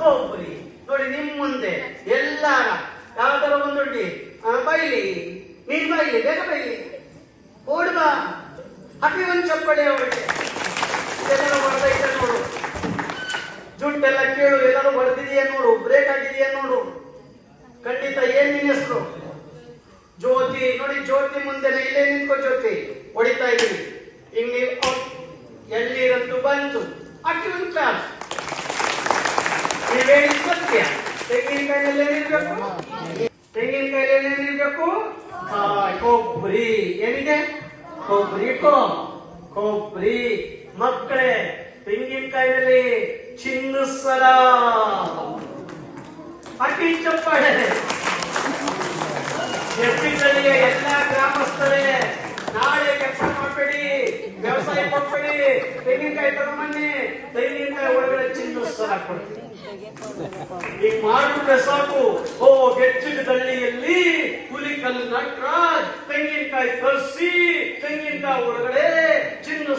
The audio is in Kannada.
ಕೊಬ್ಬರಿ ನೋಡಿ ನಿಮ್ ಮುಂದೆ ಎಲ್ಲ ಯಾವ್ದಾರ ತರ ಆ, ಬೈಲಿ. ನೀನ್ ಬೈಲಿ ಬೇಗ ಬೈಲಿ. ಓಡ್ ಬಾ. ಒಂದು ಒಂದ್ ಚಪ್ಪಡಿ ಎಲ್ಲರೂ ಹೊಡೆದೈತೆ ನೋಡು. ಜುಟ್ಟೆಲ್ಲ ಕೇಳು ಎಲ್ಲರೂ ಹೊಡೆದಿದೆಯಾ ನೋಡು ಬ್ರೇಕ್ ಆಗಿದೆಯಾ ನೋಡು. ಖಂಡಿತ ಏನ್ ನಿನ್ನ ಹೆಸರು? ಜ್ಯೋತಿ. ನೋಡಿ ಜ್ಯೋತಿ ಮುಂದೆ ಇಲ್ಲೇ ನಿಂತ್ಕೋ ಜ್ಯೋತಿ. ಹೊಡಿತಾ ಇದ್ದೀನಿ. ಹಿಂಗೆ. ಎಳ್ಳೀರಂತೂ ಬಂತು. ಅಕ್ಕಿ ಒಂದು ಕ್ಲಾಸ್ ನೀವೇಳಿ ಸತ್ಯ ತೆಂಗಿನಕಾಯಿನಲ್ಲಿ ಏನಿರ್ಬೇಕು ತೆಂಗಿನಕಾಯಿಲಿ ಏನಿರ್ಬೇಕು ಕೊಬ್ಬರಿ. ಏನಿದೆ? ಕೊಬ್ಬರಿ, ಕೋ, ಕೊಬ್ಬರಿ. ಮಕ್ಕಳೇ ತೆಂಗಿನಕಾಯಿನಲ್ಲಿ ಚಿನ್ನಸರ ಅಕ್ಕಿ ಚಪ್ಪಾಳೆ. ಎತ್ತಿಗಳಿಗೆ ಎಲ್ಲ ಗ್ರಾಮಸ್ಥರೇ, ನಾಳೆ ಕೆಲಸ ಮಾಡಬೇಡಿ, ವ್ಯವಸಾಯ ಕೊಟ್ಬೇಡಿ, ತೆಂಗಿನಕಾಯಿ ತಗೊಂಬನ್ನಿ ಈಗ ಮಾಡಿದ್ರೆ ಸಾಕು. ಓ ಗೆಚ್ಚಿನ ದಳ್ಳಿಯಲ್ಲಿ ಹುಲಿ ಕಲ್ಲಿನ ತೆಂಗಿನಕಾಯಿ ಕಲಸಿ ತೆಂಗಿನಕಾಯಿ ಒಳಗಡೆ ಚಿನ್ನ